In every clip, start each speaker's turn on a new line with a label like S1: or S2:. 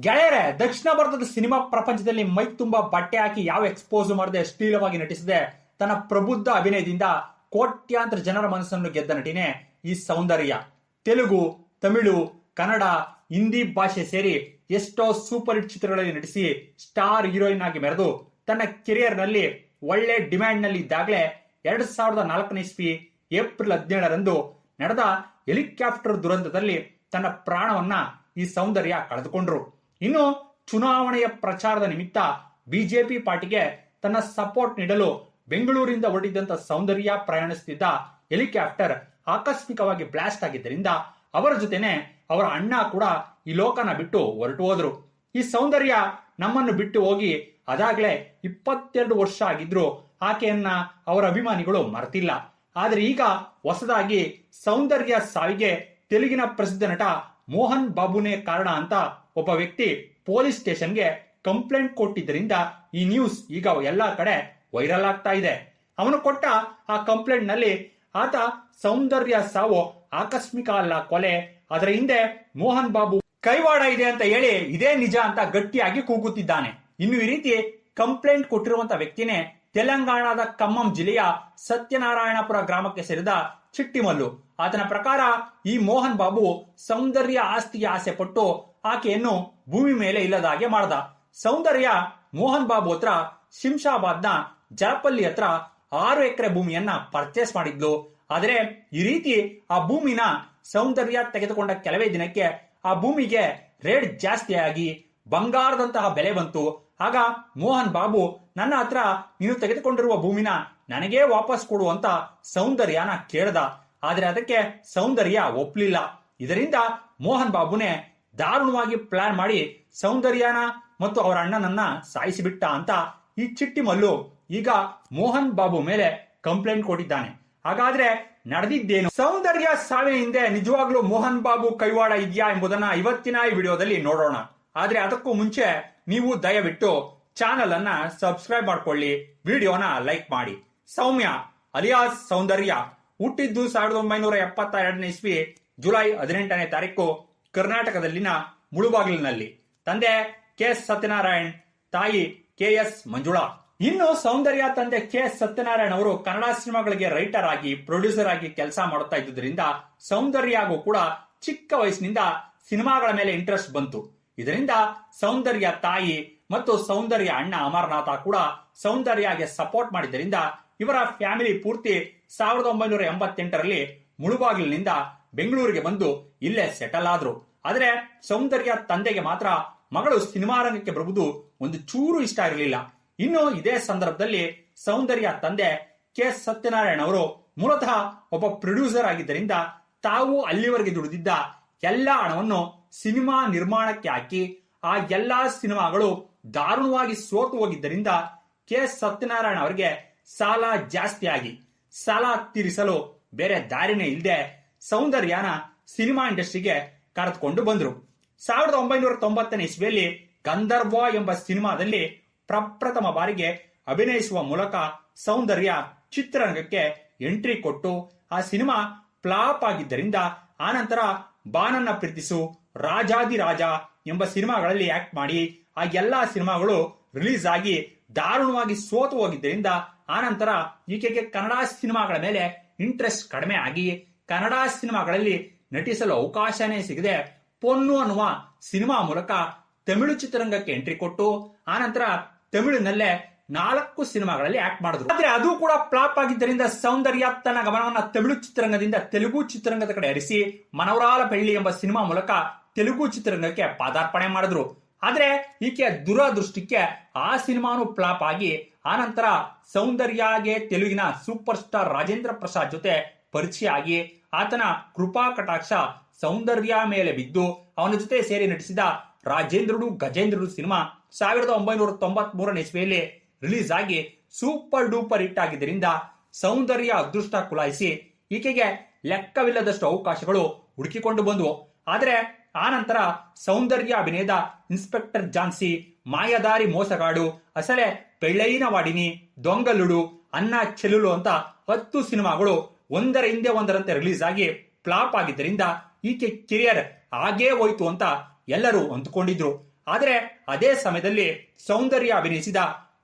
S1: ಗೆಳೆಯರೆ, ದಕ್ಷಿಣ ಭಾರತದ ಸಿನಿಮಾ ಪ್ರಪಂಚದಲ್ಲಿ ಮೈ ತುಂಬಾ ಬಟ್ಟೆ ಹಾಕಿ ಯಾವ ಎಕ್ಸ್ಪೋಸ್ ಮಾಡದೆ ಅಶ್ಲೀಲವಾಗಿ ನಟಿಸಿದೆ, ತನ್ನ ಪ್ರಬುದ್ಧ ಅಭಿನಯದಿಂದ ಕೋಟ್ಯಾಂತರ ಜನರ ಮನಸ್ಸನ್ನು ಗೆದ್ದ ನಟಿನೇ ಈ ಸೌಂದರ್ಯ. ತೆಲುಗು, ತಮಿಳು, ಕನ್ನಡ, ಹಿಂದಿ ಭಾಷೆ ಸೇರಿ ಎಷ್ಟೋ ಸೂಪರ್ ಹಿಟ್ ಚಿತ್ರಗಳಲ್ಲಿ ನಟಿಸಿ ಸ್ಟಾರ್ ಹೀರೋಯಿನ್ ಆಗಿ ಮೆರೆದು ತನ್ನ ಕೆರಿಯರ್ನಲ್ಲಿ ಒಳ್ಳೆ ಡಿಮ್ಯಾಂಡ್ನಲ್ಲಿ ಇದ್ದಾಗಲೇ ಎರಡ್ ಸಾವಿರದ ನಾಲ್ಕನೇ ಇಸ್ವಿ ಏಪ್ರಿಲ್ ಹದಿನೇಳರಂದು ನಡೆದ ಹೆಲಿಕಾಪ್ಟರ್ ದುರಂತದಲ್ಲಿ ತನ್ನ ಪ್ರಾಣವನ್ನ ಈ ಸೌಂದರ್ಯ ಕಳೆದುಕೊಂಡ್ರು. ಇನ್ನು ಚುನಾವಣೆಯ ಪ್ರಚಾರದ ನಿಮಿತ್ತ ಬಿಜೆಪಿ ಪಾರ್ಟಿಗೆ ತನ್ನ ಸಪೋರ್ಟ್ ನೀಡಲು ಬೆಂಗಳೂರಿಂದ ಹೊರಟಿದ್ದಂತ ಸೌಂದರ್ಯ ಪ್ರಯಾಣಿಸುತ್ತಿದ್ದ ಹೆಲಿಕಾಪ್ಟರ್ ಆಕಸ್ಮಿಕವಾಗಿ ಬ್ಲಾಸ್ಟ್ ಆಗಿದ್ದರಿಂದ ಅವರ ಜೊತೆನೆ ಅವರ ಅಣ್ಣ ಕೂಡ ಈ ಲೋಕನ ಬಿಟ್ಟು ಹೊರಟು ಹೋದ್ರು. ಈ ಸೌಂದರ್ಯ ನಮ್ಮನ್ನು ಬಿಟ್ಟು ಹೋಗಿ ಅದಾಗಲೇ ಇಪ್ಪತ್ತೆರಡು ವರ್ಷ ಆಗಿದ್ರು ಆಕೆಯನ್ನ ಅವರ ಅಭಿಮಾನಿಗಳು ಮರೆತಿಲ್ಲ. ಆದರೆ ಈಗ ಹೊಸದಾಗಿ ಸೌಂದರ್ಯ ಸಾವಿಗೆ ತೆಲುಗಿನ ಪ್ರಸಿದ್ಧ ನಟ ಮೋಹನ್ ಬಾಬುನೇ ಕಾರಣ ಅಂತ ಒಬ್ಬ ವ್ಯಕ್ತಿ ಪೊಲೀಸ್ ಸ್ಟೇಷನ್ಗೆ ಕಂಪ್ಲೇಂಟ್ ಕೊಟ್ಟಿದ್ದರಿಂದ ಈ ನ್ಯೂಸ್ ಈಗ ಎಲ್ಲಾ ಕಡೆ ವೈರಲ್ ಆಗ್ತಾ ಇದೆ. ಅವನು ಕೊಟ್ಟ ಆ ಕಂಪ್ಲೇಂಟ್ನಲ್ಲಿ ಆತ ಸೌಂದರ್ಯ ಸಾವು, ಆಕಸ್ಮಿಕ ಅಲ್ಲ ಕೊಲೆ. ಅದರ ಹಿಂದೆ ಮೋಹನ್ ಬಾಬು ಕೈವಾಡ ಇದೆ ಅಂತ ಹೇಳಿ ಇದೇ ನಿಜ ಅಂತ ಗಟ್ಟಿಯಾಗಿ ಕೂಗುತ್ತಿದ್ದಾನೆ. ಇನ್ನು ಈ ರೀತಿ ಕಂಪ್ಲೇಂಟ್ ಕೊಟ್ಟಿರುವಂತ ವ್ಯಕ್ತಿನೇ ತೆಲಂಗಾಣದ ಖಮ್ಮಂ ಜಿಲ್ಲೆಯ ಸತ್ಯನಾರಾಯಣಪುರ ಗ್ರಾಮಕ್ಕೆ ಸೇರಿದ ಚಿಟ್ಟಿಮಲ್ಲು. ಆತನ ಪ್ರಕಾರ ಈ ಮೋಹನ್ ಬಾಬು ಸೌಂದರ್ಯ ಆಸ್ತಿಗೆ ಆಸೆ ಪಟ್ಟು ಆಕೆಯನ್ನು ಭೂಮಿ ಮೇಲೆ ಇಲ್ಲದ ಹಾಗೆ ಮಾಡ್ದ. ಸೌಂದರ್ಯ ಮೋಹನ್ ಬಾಬು ಹತ್ರ ಶಿಂಶಾಬಾದ್ನ ಜಲಪಲ್ಲಿ ಹತ್ರ ಆರು ಎಕರೆ ಭೂಮಿಯನ್ನ ಪರ್ಚೇಸ್ ಮಾಡಿದ್ಲು. ಆದರೆ ಈ ರೀತಿ ಆ ಭೂಮಿನ ಸೌಂದರ್ಯ ತೆಗೆದುಕೊಂಡ ಕೆಲವೇ ದಿನಕ್ಕೆ ಆ ಭೂಮಿಗೆ ರೇಟ್ ಜಾಸ್ತಿ ಆಗಿ ಬಂಗಾರದಂತಹ ಬೆಲೆ ಬಂತು. ಆಗ ಮೋಹನ್ ಬಾಬು, ನನ್ನ ಹತ್ರ ನೀನು ತೆಗೆದುಕೊಂಡಿರುವ ಭೂಮಿನ ನನಗೇ ವಾಪಸ್ ಕೊಡುವಂತ ಸೌಂದರ್ಯನ ಕೇಳ್ದ. ಆದರೆ ಅದಕ್ಕೆ ಸೌಂದರ್ಯ ಒಪ್ಲಿಲ್ಲ. ಇದರಿಂದ ಮೋಹನ್ ಬಾಬುನೇ ದಾರುಣವಾಗಿ ಪ್ಲಾನ್ ಮಾಡಿ ಸೌಂದರ್ಯನ ಮತ್ತು ಅವರ ಅಣ್ಣನನ್ನ ಸಾಯಿಸಿಬಿಟ್ಟ ಅಂತ ಈ ಚಿಟ್ಟಿ ಮಲ್ಲು ಈಗ ಮೋಹನ್ ಬಾಬು ಮೇಲೆ ಕಂಪ್ಲೇಂಟ್ ಕೊಟ್ಟಿದ್ದಾನೆ. ಹಾಗಾದ್ರೆ ನಡೆದಿದ್ದೇನು? ಸೌಂದರ್ಯ ಸಾವಿನ ಹಿಂದೆ ನಿಜವಾಗ್ಲೂ ಮೋಹನ್ ಬಾಬು ಕೈವಾಡ ಇದೆಯಾ ಎಂಬುದನ್ನ ಇವತ್ತಿನ ಈ ವಿಡಿಯೋದಲ್ಲಿ ನೋಡೋಣ. ಆದ್ರೆ ಅದಕ್ಕೂ ಮುಂಚೆ ನೀವು ದಯವಿಟ್ಟು ಚಾನಲ್ ಅನ್ನ ಸಬ್ಸ್ಕ್ರೈಬ್ ಮಾಡ್ಕೊಳ್ಳಿ, ವಿಡಿಯೋನ ಲೈಕ್ ಮಾಡಿ. ಸೌಮ್ಯ ಅಲಿಯಾಸ್ ಸೌಂದರ್ಯ ಹುಟ್ಟಿದ್ದು ಸಾವಿರದ ಒಂಬೈನೂರ ಎಪ್ಪತ್ತ ಎರಡನೇ ಇಸ್ವಿ ಜುಲೈ ಹದಿನೆಂಟನೇ ತಾರೀಕು. ಕರ್ನಾಟಕದಲ್ಲಿನ ಮುಳುಬಾಗಿಲಿನಲ್ಲಿ. ತಂದೆ ಕೆ ಎಸ್ ಸತ್ಯನಾರಾಯಣ್, ತಾಯಿ ಕೆ ಎಸ್ ಮಂಜುಳಾ. ಇನ್ನು ಸೌಂದರ್ಯ ತಂದೆ ಕೆ ಎಸ್ ಸತ್ಯನಾರಾಯಣ್ ಅವರು ಕನ್ನಡ ಸಿನಿಮಾಗಳಿಗೆ ರೈಟರ್ ಆಗಿ ಪ್ರೊಡ್ಯೂಸರ್ ಆಗಿ ಕೆಲಸ ಮಾಡುತ್ತಾ ಇದ್ದುದರಿಂದ ಸೌಂದರ್ಯಗೂ ಕೂಡ ಚಿಕ್ಕ ವಯಸ್ಸಿನಿಂದ ಸಿನಿಮಾಗಳ ಮೇಲೆ ಇಂಟ್ರೆಸ್ಟ್ ಬಂತು. ಇದರಿಂದ ಸೌಂದರ್ಯ ತಾಯಿ ಮತ್ತು ಸೌಂದರ್ಯ ಅಣ್ಣ ಅಮರನಾಥ ಕೂಡ ಸೌಂದರ್ಯಗೆ ಸಪೋರ್ಟ್ ಮಾಡಿದ್ದರಿಂದ ಇವರ ಫ್ಯಾಮಿಲಿ ಪೂರ್ತಿ ಸಾವಿರದ ಒಂಬೈನೂರ ಎಂಬತ್ತೆಂಟರಲ್ಲಿ ಮುಳುಬಾಗಿಲಿನಿಂದ ಬೆಂಗಳೂರಿಗೆ ಬಂದು ಇಲ್ಲೇ ಸೆಟಲ್ ಆದ್ರು. ಆದ್ರೆ ಸೌಂದರ್ಯ ತಂದೆಗೆ ಮಾತ್ರ ಮಗಳು ಸಿನಿಮಾ ರಂಗಕ್ಕೆ ಬರುವುದು ಒಂದು ಚೂರು ಇಷ್ಟ ಇರಲಿಲ್ಲ. ಇನ್ನು ಇದೇ ಸಂದರ್ಭದಲ್ಲಿ ಸೌಂದರ್ಯ ತಂದೆ ಕೆ. ಸತ್ಯನಾರಾಯಣ ಅವರು ಮೂಲತಃ ಒಬ್ಬ ಪ್ರೊಡ್ಯೂಸರ್ ಆಗಿದ್ದರಿಂದ ತಾವು ಅಲ್ಲಿವರೆಗೆ ದುಡಿದಿದ್ದ ಎಲ್ಲಾ ಹಣವನ್ನು ಸಿನಿಮಾ ನಿರ್ಮಾಣಕ್ಕೆ ಹಾಕಿ ಆ ಎಲ್ಲಾ ಸಿನಿಮಾಗಳು ದಾರುಣವಾಗಿ ಸೋತು ಹೋಗಿದ್ದರಿಂದ ಕೆ. ಸತ್ಯನಾರಾಯಣ ಅವರಿಗೆ ಸಾಲ ಜಾಸ್ತಿ ಆಗಿ ಸಾಲ ತೀರಿಸಲು ಬೇರೆ ದಾರಿನೇ ಇಲ್ಲದೆ ಸೌಂದರ್ಯನ ಸಿನಿಮಾ ಇಂಡಸ್ಟ್ರಿಗೆ ಕರೆದುಕೊಂಡು ಬಂದರು. ಸಾವಿರದ ಒಂಬೈನೂರ ತೊಂಬತ್ತನೇ ಇಸ್ವಿಯಲ್ಲಿ ಗಂಧರ್ವ ಎಂಬ ಸಿನಿಮಾದಲ್ಲಿ ಪ್ರಪ್ರಥಮ ಬಾರಿಗೆ ಅಭಿನಯಿಸುವ ಮೂಲಕ ಸೌಂದರ್ಯ ಚಿತ್ರರಂಗಕ್ಕೆ ಎಂಟ್ರಿ ಕೊಟ್ಟು ಆ ಸಿನಿಮಾ ಫ್ಲಾಪ್ ಆಗಿದ್ದರಿಂದ ಆನಂತರ ಬಾನನ್ನ ಪ್ರೀತಿಸು ರಾಜಾದಿ ರಾಜ ಎಂಬ ಸಿನಿಮಾಗಳಲ್ಲಿ ಆಕ್ಟ್ ಮಾಡಿ ಆ ಎಲ್ಲಾ ಸಿನಿಮಾಗಳು ರಿಲೀಸ್ ಆಗಿ ದಾರುಣವಾಗಿ ಸೋತು ಹೋಗಿದ್ದರಿಂದ ಆನಂತರ ಈಕೆಗೆ ಕನ್ನಡ ಸಿನಿಮಾಗಳ ಮೇಲೆ ಇಂಟ್ರೆಸ್ಟ್ ಕಡಿಮೆ ಆಗಿ ಕನ್ನಡ ಸಿನಿಮಾಗಳಲ್ಲಿ ನಟಿಸಲು ಅವಕಾಶನೇ ಸಿಗದೆ ಪೊನ್ನು ಅನ್ನುವ ಸಿನಿಮಾ ಮೂಲಕ ತಮಿಳು ಚಿತ್ರರಂಗಕ್ಕೆ ಎಂಟ್ರಿ ಕೊಟ್ಟು, ಆನಂತರ ತಮಿಳಿನಲ್ಲೇ ನಾಲ್ಕು ಸಿನಿಮಾಗಳಲ್ಲಿ ಆಕ್ಟ್ ಮಾಡಿದ್ರು. ಆದ್ರೆ ಅದು ಕೂಡ ಫ್ಲಾಪ್ ಆಗಿದ್ದರಿಂದ ಸೌಂದರ್ಯ ತನ್ನ ಗಮನವನ್ನ ತಮಿಳು ಚಿತ್ರರಂಗದಿಂದ ತೆಲುಗು ಚಿತ್ರರಂಗದ ಕಡೆ ಹರಿಸಿ ಮನವರಾಲ ಬೆಳ್ಳಿ ಎಂಬ ಸಿನಿಮಾ ಮೂಲಕ ತೆಲುಗು ಚಿತ್ರರಂಗಕ್ಕೆ ಪಾದಾರ್ಪಣೆ ಮಾಡಿದ್ರು. ಆದ್ರೆ ಈಕೆ ದುರದೃಷ್ಟಕ್ಕೆ ಆ ಸಿನಿಮಾನು ಫ್ಲಾಪ್ ಆಗಿ, ಆನಂತರ ಸೌಂದರ್ಯಗೆ ತೆಲುಗಿನ ಸೂಪರ್ ಸ್ಟಾರ್ ರಾಜೇಂದ್ರ ಪ್ರಸಾದ್ ಜೊತೆ ಪರಿಚಯ ಆಗಿ ಆತನ ಕೃಪಾ ಕಟಾಕ್ಷ ಸೌಂದರ್ಯ ಮೇಲೆ ಬಿದ್ದು ಅವನ ಜೊತೆ ಸೇರಿ ನಟಿಸಿದ ರಾಜೇಂದ್ರಡು ಗಜೇಂದ್ರಡು ಸಿನಿಮಾ ಸಾವಿರದ ಒಂಬೈನೂರ ತೊಂಬತ್ ಮೂರನೇ ಇಸ್ವಿಯಲ್ಲಿ ರಿಲೀಸ್ ಆಗಿ ಸೂಪರ್ ಡೂಪರ್ ಹಿಟ್ ಆಗಿದ್ದರಿಂದ ಸೌಂದರ್ಯ ಅದೃಷ್ಟ ಕುಲಾಯಿಸಿ ಈಕೆಗೆ ಲೆಕ್ಕವಿಲ್ಲದಷ್ಟು ಅವಕಾಶಗಳು ಹುಡುಕಿಕೊಂಡು ಬಂದವು. ಆದರೆ ಆನಂತರ ಸೌಂದರ್ಯ ಅಭಿನಯದ ಇನ್ಸ್ಪೆಕ್ಟರ್ ಜಾನ್ಸಿ ಮಾಯದಾರಿ ಮೋಸಗಾಡು, ಅಸಲೆ ಪೆಳ್ಳೈನ ವಾಡಿನಿ ದೊಂಗಲುಡು ಅನ್ನ ಚೆಲ್ಲುಲು ಅಂತ ಹತ್ತು ಸಿನಿಮಾಗಳು ಒಂದರ ಹಿಂದೆ ಒಂದರಂತೆ ರಿಲೀಸ್ ಆಗಿ ಫ್ಲಾಪ್ ಆಗಿದ್ದರಿಂದ ಈಕೆ ಕೆರಿಯರ್ ಹಾಗೇ ಹೋಯ್ತು ಅಂತ ಎಲ್ಲರೂ ಅಂದುಕೊಂಡಿದ್ರು. ಆದರೆ ಅದೇ ಸಮಯದಲ್ಲಿ ಸೌಂದರ್ಯ ಅಭಿನಯಿಸಿದ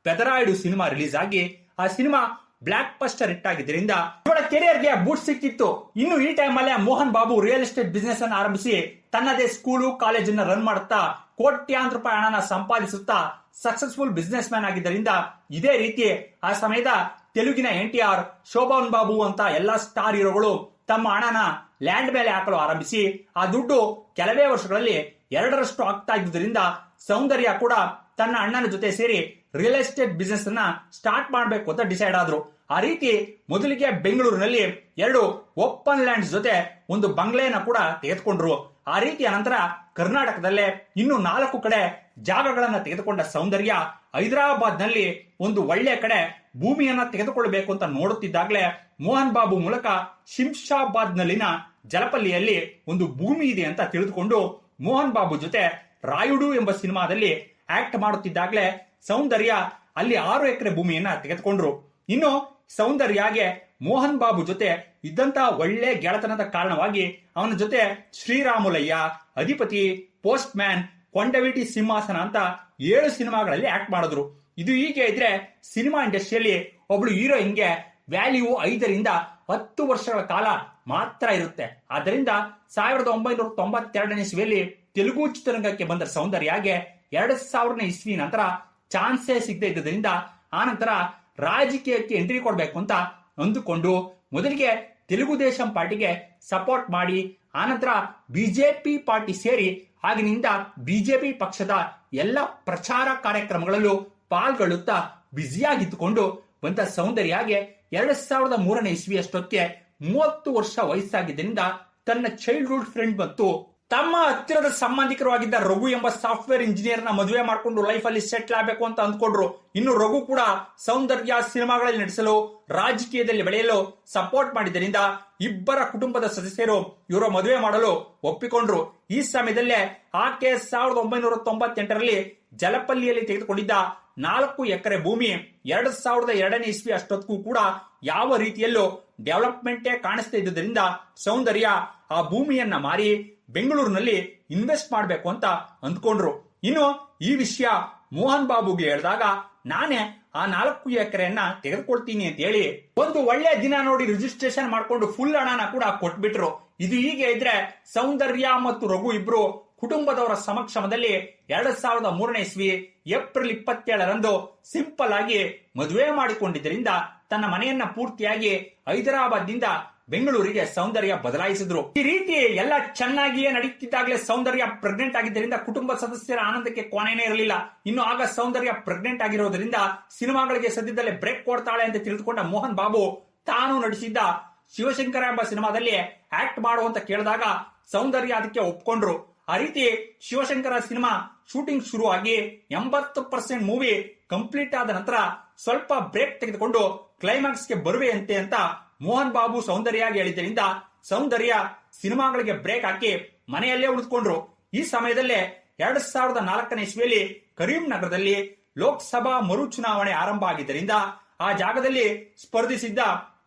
S1: ಪೆದರಾಯ್ಡು ಸಿನಿಮಾ ರಿಲೀಸ್ ಆಗಿ ಆ ಸಿನಿಮಾ ಬ್ಲಾಕ್ ಪಸ್ಟರ್ ಹಿಟ್ ಆಗಿದ್ದರಿಂದ ಇವಳ ಕೆರಿಯರ್ಗೆ ಬೂಟ್ ಸಿಕ್ಕಿತ್ತು. ಇನ್ನು ಈ ಟೈಮ್ ಅಲ್ಲೇ Mohan Babu real estate business ಅನ್ನು ಆರಂಭಿಸಿ ತನ್ನದೇ ಸ್ಕೂಲು ಕಾಲೇಜನ್ನು ರನ್ ಮಾಡುತ್ತಾ ಕೋಟ್ಯಾಂತರ ರೂಪಾಯಿ ಹಣನ ಸಂಪಾದಿಸುತ್ತಾ ಸಕ್ಸಸ್ಫುಲ್ ಬಿಸ್ನೆಸ್ ಮ್ಯಾನ್ ಆಗಿದ್ದರಿಂದ ಇದೇ ರೀತಿ ಆ ಸಮಯದ ತೆಲುಗಿನ N T R Shobhan Babu ಅಂತ ಎಲ್ಲಾ ಸ್ಟಾರ್ ಹೀರೋಗಳು ತಮ್ಮ ಹಣನ ಲ್ಯಾಂಡ್ ಮೇಲೆ ಹಾಕಲು ಆರಂಭಿಸಿ, ಆ ದುಡ್ಡು ಕೆಲವೇ ವರ್ಷಗಳಲ್ಲಿ ಎರಡರಷ್ಟು ಆಗ್ತಾ ಇದ್ದುದರಿಂದ ಸೌಂದರ್ಯ ಕೂಡ ತನ್ನ ಅಣ್ಣನ ಜೊತೆ ಸೇರಿ ರಿಯಲ್ ಎಸ್ಟೇಟ್ ಬಿಸ್ನೆಸ್ ಅನ್ನ ಸ್ಟಾರ್ಟ್ ಮಾಡಬೇಕು ಅಂತ ಡಿಸೈಡ್ ಆದ್ರು. ಆ ರೀತಿ ಮೊದಲಿಗೆ ಬೆಂಗಳೂರಿನಲ್ಲಿ ಎರಡು ಓಪನ್ ಲ್ಯಾಂಡ್ಸ್ ಜೊತೆ ಒಂದು ಬಂಗ್ಲೆಯನ್ನ ಕೂಡ ತೆಗೆದುಕೊಂಡ್ರು. ಆ ರೀತಿಯ ನಂತರ ಕರ್ನಾಟಕದಲ್ಲೇ ಇನ್ನು ನಾಲ್ಕು ಕಡೆ ಜಾಗಗಳನ್ನ ತೆಗೆದುಕೊಂಡ ಸೌಂದರ್ಯ ಹೈದರಾಬಾದ್ನಲ್ಲಿ ಒಂದು ಒಳ್ಳೆ ಕಡೆ ಭೂಮಿಯನ್ನ ತೆಗೆದುಕೊಳ್ಳಬೇಕು ಅಂತ ನೋಡುತ್ತಿದ್ದಾಗಲೇ ಮೋಹನ್ ಬಾಬು ಮೂಲಕ ಶಿಂಷಾಬಾದ್ ನಲ್ಲಿನ ಜಲಪಲ್ಲಿಯಲ್ಲಿ ಒಂದು ಭೂಮಿ ಇದೆ ಅಂತ ತಿಳಿದುಕೊಂಡು ಮೋಹನ್ ಬಾಬು ಜೊತೆ ರಾಯುಡು ಎಂಬ ಸಿನಿಮಾದಲ್ಲಿ ಆಕ್ಟ್ ಮಾಡುತ್ತಿದ್ದಾಗಲೇ ಸೌಂದರ್ಯ ಅಲ್ಲಿ ಆರು ಎಕರೆ ಭೂಮಿಯನ್ನ ತೆಗೆದುಕೊಂಡ್ರು. ಇನ್ನು ಸೌಂದರ್ಯಗೆ ಮೋಹನ್ ಬಾಬು ಜೊತೆ ಇದ್ದಂತ ಒಳ್ಳೆ ಗೆಳೆತನದ ಕಾರಣವಾಗಿ ಅವನ ಜೊತೆ ಶ್ರೀರಾಮುಲಯ್ಯ, ಅಧಿಪತಿ ಪೋಸ್ಟ್ ಮ್ಯಾನ್ ಕೊಂಡವಿಟಿ ಸಿಂಹಾಸನ ಅಂತ ಏಳು ಸಿನಿಮಾಗಳಲ್ಲಿ ಆಕ್ಟ್ ಮಾಡಿದ್ರು. ಇದು ಹೀಗೆ ಇದ್ರೆ ಸಿನಿಮಾ ಇಂಡಸ್ಟ್ರಿಯಲ್ಲಿ ಒಬ್ಳು ಹೀರೋಯಿನ್ಗೆ ವ್ಯಾಲ್ಯೂ ಐದರಿಂದ ಹತ್ತು ವರ್ಷಗಳ ಕಾಲ ಮಾತ್ರ ಇರುತ್ತೆ. ಆದ್ದರಿಂದ ಸಾವಿರದ ಒಂಬೈನೂರ ತೊಂಬತ್ತೆರಡನೇ ಇಸ್ವಿಯಲ್ಲಿ ತೆಲುಗು ಚಿತ್ರರಂಗಕ್ಕೆ ಬಂದ ಸೌಂದರ್ಯಗೆ ಎರಡ್ ಸಾವಿರನೇ ಇಸ್ವಿ ನಂತರ ಚಾನ್ಸೇ ಸಿಗದೆ ಇದ್ದರಿಂದ ಆನಂತರ ನಂತರ ರಾಜಕೀಯಕ್ಕೆ ಎಂಟ್ರಿ ಕೊಡಬೇಕು ಅಂತ ಅಂದುಕೊಂಡು ಮೊದಲಿಗೆ ತೆಲುಗು ದೇಶಂ ಪಾರ್ಟಿಗೆ ಸಪೋರ್ಟ್ ಮಾಡಿ ಆನಂತರ ಬಿಜೆಪಿ ಪಾರ್ಟಿ ಸೇರಿ ಆಗಿನಿಂದ ಬಿಜೆಪಿ ಪಕ್ಷದ ಎಲ್ಲ ಪ್ರಚಾರ ಕಾರ್ಯಕ್ರಮಗಳಲ್ಲೂ ಪಾಲ್ಗೊಳ್ಳುತ್ತಾ ಬ್ಯುಸಿಯಾಗಿದ್ದುಕೊಂಡು ಬಂದ ಸೌಂದರ್ಯಗೆ ಎರಡ್ ಸಾವಿರದ ಮೂರನೇ ಇಸ್ವಿಯಷ್ಟೊತ್ತಿಗೆ ಮೂವತ್ತು ವರ್ಷ ವಯಸ್ಸಾಗಿದ್ದರಿಂದ ತನ್ನ ಚೈಲ್ಡ್ಹುಡ್ ಫ್ರೆಂಡ್ ಮತ್ತು ತಮ್ಮ ಹತ್ತಿರದ ಸಂಬಂಧಿಕರು ಆಗಿದ್ದ ರಘು ಎಂಬ ಸಾಫ್ಟ್ವೇರ್ ಇಂಜಿನಿಯರ್ನ ಮದುವೆ ಮಾಡಿಕೊಂಡು ಲೈಫ್ ಅಲ್ಲಿ ಸೆಟ್ಲ್ ಆಗಬೇಕು ಅಂತ ಅಂದ್ಕೊಂಡ್ರು. ಇನ್ನು ರಘು ಕೂಡ ಸೌಂದರ್ಯ ಸಿನಿಮಾಗಳಲ್ಲಿ ನಡೆಸಲು ರಾಜಕೀಯದಲ್ಲಿ ಬೆಳೆಯಲು ಸಪೋರ್ಟ್ ಮಾಡಿದ್ದರಿಂದ ಇಬ್ಬರ ಕುಟುಂಬದ ಸದಸ್ಯರು ಇವರ ಮದುವೆ ಮಾಡಲು ಒಪ್ಪಿಕೊಂಡ್ರು. ಈ ಸಮಯದಲ್ಲೇ ಆಕೆ ಸಾವಿರದ ಒಂಬೈನೂರ ತೊಂಬತ್ತೆಂಟರಲ್ಲಿ ಜಲಪಲ್ಲಿಯಲ್ಲಿ ತೆಗೆದುಕೊಂಡಿದ್ದ ನಾಲ್ಕು ಎಕರೆ ಭೂಮಿ ಎರಡ್ ಸಾವಿರದ ಎರಡನೇ ಇಸ್ವಿ ಅಷ್ಟೊತ್ತಿಗೂ ಕೂಡ ಯಾವ ರೀತಿಯಲ್ಲೂ ಡೆವಲಪ್ಮೆಂಟೇ ಕಾಣಿಸ್ತಾ ಇದ್ದುದರಿಂದ ಸೌಂದರ್ಯ ಆ ಭೂಮಿಯನ್ನ ಮಾರಿ ಬೆಂಗಳೂರಿನಲ್ಲಿ ಇನ್ವೆಸ್ಟ್ ಮಾಡಬೇಕು ಅಂತ ಅಂದ್ಕೊಂಡ್ರು. ಇನ್ನು ಈ ವಿಷಯ ಮೋಹನ್ ಬಾಬುಗೆ ಹೇಳಿದಾಗ ನಾನೇ ಆ ನಾಲ್ಕು ಎಕರೆಯನ್ನ ತೆಗೆದುಕೊಳ್ತೀನಿ ಅಂತ ಹೇಳಿ ಒಂದು ಒಳ್ಳೆ ದಿನ ನೋಡಿ ರಿಜಿಸ್ಟ್ರೇಷನ್ ಮಾಡ್ಕೊಂಡು ಫುಲ್ ಹಣನ ಕೂಡ ಕೊಟ್ಬಿಟ್ರು. ಇದು ಹೀಗೆ ಇದ್ರೆ ಸೌಂದರ್ಯ ಮತ್ತು ರಘು ಇಬ್ರು ಕುಟುಂಬದವರ ಸಮಕ್ಷಮದಲ್ಲಿ ಎರಡ್ ಸಾವಿರದ ಮೂರನೇ ಇಸ್ವಿ ಏಪ್ರಿಲ್ ಇಪ್ಪತ್ತೇಳರಂದು ಸಿಂಪಲ್ ಆಗಿ ಮದುವೆ ಮಾಡಿಕೊಂಡಿದ್ದರಿಂದ ತನ್ನ ಮನೆಯನ್ನ ಪೂರ್ತಿಯಾಗಿ ಹೈದರಾಬಾದ್ನಿಂದ ಬೆಂಗಳೂರಿಗೆ ಸೌಂದರ್ಯ ಬದಲಾಯಿಸಿದ್ರು. ಈ ರೀತಿ ಎಲ್ಲ ಚೆನ್ನಾಗಿಯೇ ನಡೀತಿದ್ದಾಗಲೇ ಸೌಂದರ್ಯ ಪ್ರೆಗ್ನೆಂಟ್ ಆಗಿದ್ದರಿಂದ ಕುಟುಂಬ ಸದಸ್ಯರ ಆನಂದಕ್ಕೆ ಕೊನೆನೇ ಇರಲಿಲ್ಲ. ಇನ್ನು ಆಗ ಸೌಂದರ್ಯ ಪ್ರೆಗ್ನೆಂಟ್ ಆಗಿರೋದ್ರಿಂದ ಸಿನಿಮಾಗಳಿಗೆ ಸದ್ಯದಲ್ಲೇ ಬ್ರೇಕ್ ಕೊಡ್ತಾಳೆ ಅಂತ ತಿಳಿದುಕೊಂಡ ಮೋಹನ್ ಬಾಬು ತಾನು ನಟಿಸಿದ್ದ ಶಿವಶಂಕರ ಎಂಬ ಸಿನಿಮಾದಲ್ಲಿ ಆಕ್ಟ್ ಮಾಡುವಂತ ಕೇಳಿದಾಗ ಸೌಂದರ್ಯ ಅದಕ್ಕೆ ಒಪ್ಕೊಂಡ್ರು. ಆ ರೀತಿ ಶಿವಶಂಕರ ಸಿನಿಮಾ ಶೂಟಿಂಗ್ ಆಗಿ ಎಂಬತ್ತು ಪರ್ಸೆಂಟ್ ಮೂವಿ ಕಂಪ್ಲೀಟ್ ಆದ ನಂತರ ಸ್ವಲ್ಪ ಬ್ರೇಕ್ ತೆಗೆದುಕೊಂಡು ಕ್ಲೈಮ್ಯಾಕ್ಸ್ಗೆ ಬರುವೆಯಂತೆ ಅಂತ ಮೋಹನ್ ಬಾಬು ಸೌಂದರ್ಯ ಹೇಳಿದ್ದರಿಂದ ಸೌಂದರ್ಯ ಸಿನಿಮಾಗಳಿಗೆ ಬ್ರೇಕ್ ಹಾಕಿ ಮನೆಯಲ್ಲೇ ಉಳಿದುಕೊಂಡ್ರು. ಈ ಸಮಯದಲ್ಲೇ ಎರಡ್ ಸಾವಿರದ ನಾಲ್ಕನೇ ಇಸ್ವಿಯಲ್ಲಿ ಕರೀಂನಗರದಲ್ಲಿ ಲೋಕಸಭಾ ಮರು ಚುನಾವಣೆ ಆರಂಭ ಆಗಿದ್ದರಿಂದ ಆ ಜಾಗದಲ್ಲಿ ಸ್ಪರ್ಧಿಸಿದ್ದ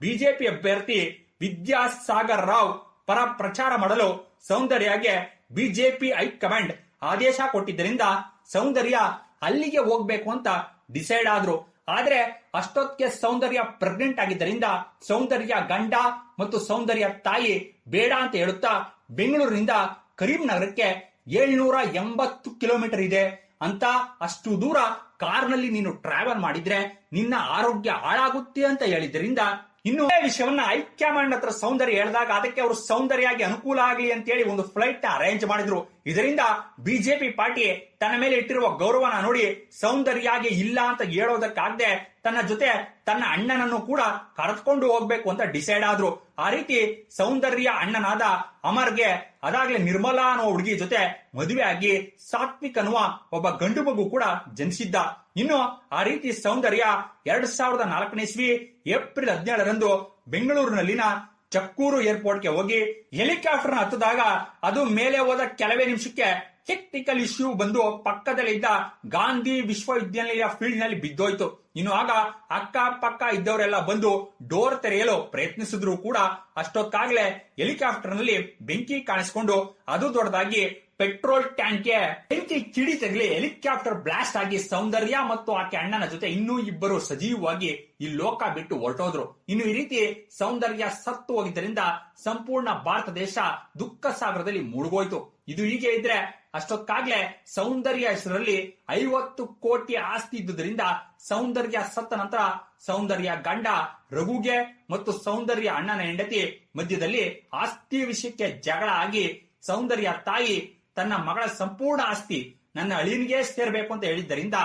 S1: ಬಿಜೆಪಿ ಅಭ್ಯರ್ಥಿ ವಿದ್ಯಾಸಾಗರ್ ರಾವ್ ಪರ ಪ್ರಚಾರ ಮಾಡಲು ಸೌಂದರ್ಯಗೆ ಬಿಜೆಪಿ ಹೈಕಮಾಂಡ್ ಆದೇಶ ಕೊಟ್ಟಿದ್ದರಿಂದ ಸೌಂದರ್ಯ ಅಲ್ಲಿಗೆ ಹೋಗ್ಬೇಕು ಅಂತ ಡಿಸೈಡ್ ಆದ್ರು. ಆದ್ರೆ ಅಷ್ಟೊತ್ತಿಗೆ ಸೌಂದರ್ಯ ಪ್ರೆಗ್ನೆಂಟ್ ಆಗಿದ್ದರಿಂದ ಸೌಂದರ್ಯ ಗಂಡ ಮತ್ತು ಸೌಂದರ್ಯ ತಾಯಿ ಬೇಡ ಅಂತ ಹೇಳುತ್ತಾ ಬೆಂಗಳೂರಿನಿಂದ ಕರೀಂನಗರಕ್ಕೆ ಏಳ್ನೂರ ಎಂಬತ್ತು ಕಿಲೋಮೀಟರ್ ಇದೆ ಅಂತ ಅಷ್ಟು ದೂರ ಕಾರ್ನಲ್ಲಿ ನೀನು ಟ್ರಾವೆಲ್ ಮಾಡಿದ್ರೆ ನಿನ್ನ ಆರೋಗ್ಯ ಹಾಳಾಗುತ್ತೆ ಅಂತ ಹೇಳಿದ್ರಿಂದ ಇನ್ನು ವಿಷಯವನ್ನ ಹೈಕಮಾಂಡ್ ಹತ್ರ ಸೌಂದರ್ಯ ಹೇಳಿದಾಗ ಅದಕ್ಕೆ ಅವರು ಸೌಂದರ್ಯಾಗಿ ಅನುಕೂಲ ಆಗಲಿ ಅಂತ ಹೇಳಿ ಒಂದು ಫ್ಲೈಟ್ ಅರೇಂಜ್ ಮಾಡಿದ್ರು. ಇದರಿಂದ ಬಿಜೆಪಿ ಪಾರ್ಟಿ ತನ್ನ ಮೇಲೆ ಇಟ್ಟಿರುವ ಗೌರವನ ನೋಡಿ ಸೌಂದರ್ಯಾಗೆ ಇಲ್ಲ ಅಂತ ಹೇಳೋದಕ್ಕಾಗದೆ ತನ್ನ ಜೊತೆ ತನ್ನ ಅಣ್ಣನನ್ನು ಕೂಡ ಕರೆದುಕೊಂಡು ಹೋಗ್ಬೇಕು ಅಂತ ಡಿಸೈಡ್ ಆದ್ರು. ಆ ರೀತಿ ಸೌಂದರ್ಯ ಅಣ್ಣನಾದ ಅಮರ್ಗೆ ಅದಾಗ್ಲೇ ನಿರ್ಮಲಾ ಅನ್ನೋ ಹುಡುಗಿ ಜೊತೆ ಮದುವೆ ಆಗಿ ಸಾತ್ವಿಕ್ ಅನ್ನುವ ಒಬ್ಬ ಗಂಡು ಮಗು ಕೂಡ ಜನಿಸಿದ್ದ. ಇನ್ನು ಆ ರೀತಿ ಸೌಂದರ್ಯ ಎರಡ್ ಸಾವಿರದ ನಾಲ್ಕನೇ ಇಸ್ವಿ ಏಪ್ರಿಲ್ ಹದಿನೇಳರಂದು ಬೆಂಗಳೂರಿನಲ್ಲಿನ ಚಕ್ಕೂರು ಏರ್ಪೋರ್ಟ್ಗೆ ಹೋಗಿ ಹೆಲಿಕಾಪ್ಟರ್ ಹತ್ತಿದಾಗ ಅದು ಮೇಲೆ ಹೋದ ಕೆಲವೇ ನಿಮಿಷಕ್ಕೆ ಟೆಕ್ನಿಕಲ್ ಇಶ್ಯೂ ಬಂದು ಪಕ್ಕದಲ್ಲಿದ್ದ ಗಾಂಧಿ ವಿಶ್ವವಿದ್ಯಾನಿಲಯ ಫೀಲ್ಡ್ನಲ್ಲಿ ಬಿದ್ದೋಯ್ತು. ಇನ್ನು ಆಗ ಅಕ್ಕ ಪಕ್ಕ ಇದ್ದವರೆಲ್ಲ ಬಂದು ಡೋರ್ ತೆರೆಯಲು ಪ್ರಯತ್ನಿಸಿದ್ರು ಕೂಡ ಅಷ್ಟೊತ್ತಾಗಲೇ ಹೆಲಿಕಾಪ್ಟರ್ನಲ್ಲಿ ಬೆಂಕಿ ಕಾಣಿಸಿಕೊಂಡು ಅದು ದೊಡ್ಡದಾಗಿ ಪೆಟ್ರೋಲ್ ಟ್ಯಾಂಕ್ಗೆ ಬೆಂಕಿ ಕಿಡಿ ತಗಲಿ ಹೆಲಿಕಾಪ್ಟರ್ ಬ್ಲಾಸ್ಟ್ ಆಗಿ ಸೌಂದರ್ಯ ಮತ್ತು ಆಕೆ ಅಣ್ಣನ ಜೊತೆ ಇನ್ನೂ ಇಬ್ಬರು ಸಜೀವವಾಗಿ ಈ ಲೋಕ ಬಿಟ್ಟು ಹೊರಟೋದ್ರು. ಇನ್ನು ಈ ರೀತಿ ಸೌಂದರ್ಯ ಸತ್ತು ಹೋಗಿದ್ದರಿಂದ ಸಂಪೂರ್ಣ ಭಾರತ ದೇಶ ದುಃಖ ಸಾಗರದಲ್ಲಿ ಮುಳುಗೋಯ್ತು. ಇದು ಹೀಗೆ ಇದ್ರೆ ಅಷ್ಟೊತ್ತಾಗ್ಲೇ ಸೌಂದರ್ಯ ಹೆಸರಲ್ಲಿ ಐವತ್ತು ಕೋಟಿ ಆಸ್ತಿ ಇದ್ದುದರಿಂದ ಸೌಂದರ್ಯ ಸತ್ತ ನಂತರ ಸೌಂದರ್ಯ ಗಂಡ, ರಘುಗೆ ಮತ್ತು ಸೌಂದರ್ಯ ಅಣ್ಣನ ಹೆಂಡತಿ ಮಧ್ಯದಲ್ಲಿ ಆಸ್ತಿ ವಿಷಯಕ್ಕೆ ಜಗಳ ಆಗಿ ಸೌಂದರ್ಯ ತಾಯಿ ತನ್ನ ಮಗಳ ಸಂಪೂರ್ಣ ಆಸ್ತಿ ನನ್ನ ಅಳಿನಿಗೆ ಸೇರ್ಬೇಕು ಅಂತ ಹೇಳಿದ್ದರಿಂದ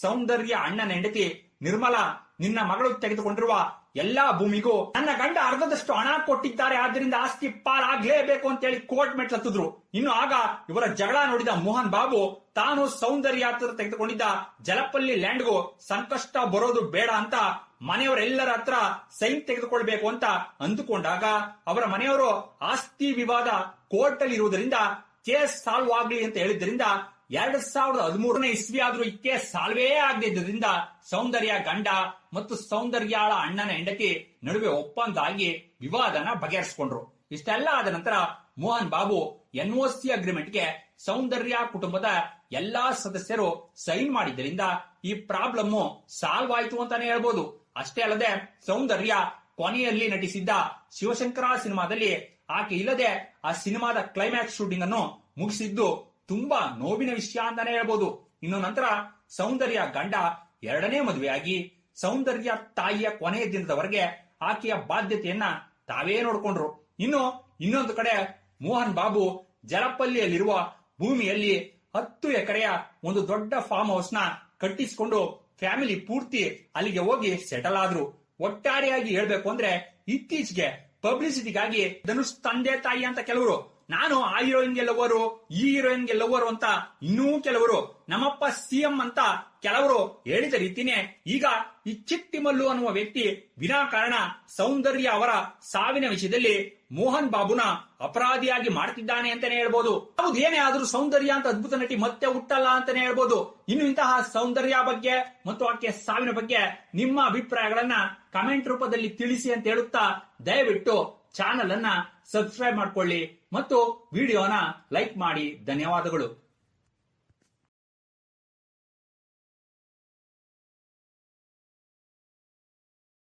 S1: ಸೌಂದರ್ಯ ಅಣ್ಣನ ಹೆಂಡತಿ ನಿರ್ಮಲಾ ನಿನ್ನ ಮಗಳು ತೆಗೆದುಕೊಂಡಿರುವ ಎಲ್ಲಾ ಭೂಮಿಗೂ ನನ್ನ ಗಂಡ ಅರ್ಧದಷ್ಟು ಹಣ ಕೊಟ್ಟಿದ್ದಾರೆ, ಆದ್ರಿಂದ ಆಸ್ತಿ ಪಾಲಾಗ್ಲೇಬೇಕು ಅಂತ ಹೇಳಿ ಕೋರ್ಟ್ ಮೆಟ್ಲತ್ತಿದ್ರು ಇನ್ನು ಆಗ ಇವರ ಜಗಳ ನೋಡಿದ ಮೋಹನ್ ಬಾಬು ತಾನು ಸೌಂದರ್ಯ ಹತ್ರ ತೆಗೆದುಕೊಂಡಿದ್ದ ಜಲಪಲ್ಲಿ ಲ್ಯಾಂಡ್ಗೂ ಸಂಕಷ್ಟ ಬರೋದು ಬೇಡ ಅಂತ ಮನೆಯವರೆಲ್ಲರ ಹತ್ರ ಸೈನ್ ತೆಗೆದುಕೊಳ್ಬೇಕು ಅಂತ ಅಂದುಕೊಂಡಾಗ ಅವರ ಮನೆಯವರು ಆಸ್ತಿ ವಿವಾದ ಕೋರ್ಟ್ ಅಲ್ಲಿ ಇರುವುದರಿಂದ ಕೇಸ್ ಸಾಲ್ವ್ ಆಗ್ಲಿ ಅಂತ ಹೇಳಿದ್ದರಿಂದ ಎರಡ್ ಸಾವಿರದ ಹದಿಮೂರನೇ ಇಸ್ವಿ ಆದ್ರೂ ಇಕ್ಕೆ ಸಾಲ್ವೇ ಆಗದಿದ್ದರಿಂದ ಸೌಂದರ್ಯ ಗಂಡ ಮತ್ತು ಸೌಂದರ್ಯಾಳ ಅಣ್ಣನ ಹೆಂಡತಿ ನಡುವೆ ಒಪ್ಪಂದ ಆಗಿ ವಿವಾದನ ಬಗೆಹರಿಸಿಕೊಂಡ್ರು. ಇಷ್ಟೆಲ್ಲ ಆದ ನಂತರ ಮೋಹನ್ ಬಾಬು ಎನ್ಒಸಿ ಅಗ್ರಿಮೆಂಟ್ಗೆ ಸೌಂದರ್ಯ ಕುಟುಂಬದ ಎಲ್ಲಾ ಸದಸ್ಯರು ಸೈನ್ ಮಾಡಿದ್ದರಿಂದ ಈ ಪ್ರಾಬ್ಲಮ್ ಸಾಲ್ವ್ ಆಯ್ತು ಅಂತಾನೆ ಹೇಳ್ಬೋದು. ಅಷ್ಟೇ ಅಲ್ಲದೆ ಸೌಂದರ್ಯ ಕೊನೆಯಲ್ಲಿ ನಟಿಸಿದ್ದ ಶಿವಶಂಕರ ಸಿನಿಮಾದಲ್ಲಿ ಆಕೆ ಇಲ್ಲದೆ ಆ ಸಿನಿಮಾದ ಕ್ಲೈಮ್ಯಾಕ್ಸ್ ಶೂಟಿಂಗ್ ಅನ್ನು ಮುಗಿಸಿದ್ದು ತುಂಬಾ ನೋವಿನ ವಿಷಯ ಅಂತಾನೆ ಹೇಳ್ಬೋದು. ಇನ್ನು ನಂತರ ಸೌಂದರ್ಯ ಗಂಡ ಎರಡನೇ ಮದುವೆಯಾಗಿ ಸೌಂದರ್ಯ ತಾಯಿಯ ಕೊನೆಯ ದಿನದವರೆಗೆ ಆಕೆಯ ಬಾಧ್ಯತೆಯನ್ನ ತಾವೇ ನೋಡಿಕೊಂಡ್ರು. ಇನ್ನು ಇನ್ನೊಂದು ಕಡೆ ಮೋಹನ್ ಬಾಬು ಜಲಪಲ್ಲಿಯಲ್ಲಿರುವ ಭೂಮಿಯಲ್ಲಿ ಹತ್ತು ಎಕರೆಯ ಒಂದು ದೊಡ್ಡ ಫಾರ್ಮ್ ಹೌಸ್ನ ಕಟ್ಟಿಸಿಕೊಂಡು ಫ್ಯಾಮಿಲಿ ಪೂರ್ತಿ ಅಲ್ಲಿಗೆ ಹೋಗಿ ಸೆಟಲ್ ಆದ್ರು. ಒಟ್ಟಾರೆಯಾಗಿ ಹೇಳ್ಬೇಕು ಅಂದ್ರೆ ಇತ್ತೀಚೆಗೆ ಪಬ್ಲಿಸಿಟಿಗಾಗಿ ಧನುಷ್ ತಂದೆ ತಾಯಿ ಅಂತ ಕೆಲವರು ನಾನು ಆ ಹೀರೋಯಿನ್ಗೆ ಲವರು ಈ ಹೀರೋಯಿನ್ಗೆ ಲವರು ಅಂತ ಇನ್ನೂ ಕೆಲವರು, ನಮ್ಮಪ್ಪ ಸಿಎಂ ಅಂತ ಕೆಲವರು ಹೇಳಿದ ರೀತಿನೇ ಈಗ ಈ ಚಿಟ್ಟಿಮಲ್ಲು ಅನ್ನುವ ವ್ಯಕ್ತಿ ವಿನಾಕಾರಣ ಸೌಂದರ್ಯ ಅವರ ಸಾವಿನ ವಿಷಯದಲ್ಲಿ ಮೋಹನ್ ಬಾಬುನ ಅಪರಾಧಿಯಾಗಿ ಮಾಡ್ತಿದ್ದಾನೆ ಅಂತಾನೆ ಹೇಳ್ಬೋದು. ಹೌದು ಏನೇ ಆದ್ರೂ ಸೌಂದರ್ಯ ಅಂತ ಅದ್ಭುತ ನಟಿ ಮತ್ತೆ ಹುಟ್ಟಲ್ಲ ಅಂತಾನೆ ಹೇಳ್ಬೋದು. ಇನ್ನು ಇಂತಹ ಸೌಂದರ್ಯ ಬಗ್ಗೆ ಮತ್ತು ಆಕೆ ಸಾವಿನ ಬಗ್ಗೆ ನಿಮ್ಮ ಅಭಿಪ್ರಾಯಗಳನ್ನ ಕಮೆಂಟ್ ರೂಪದಲ್ಲಿ ತಿಳಿಸಿ ಅಂತ ಹೇಳುತ್ತಾ ದಯವಿಟ್ಟು ಚಾನಲ್ ಅನ್ನ ಸಬ್ಸ್ಕ್ರೈಬ್ ಮಾಡ್ಕೊಳ್ಳಿ. ಮತ್ತು ವಿಡಿಯೋನ ಲೈಕ್ ಮಾಡಿ ಧನ್ಯವಾದಗಳು.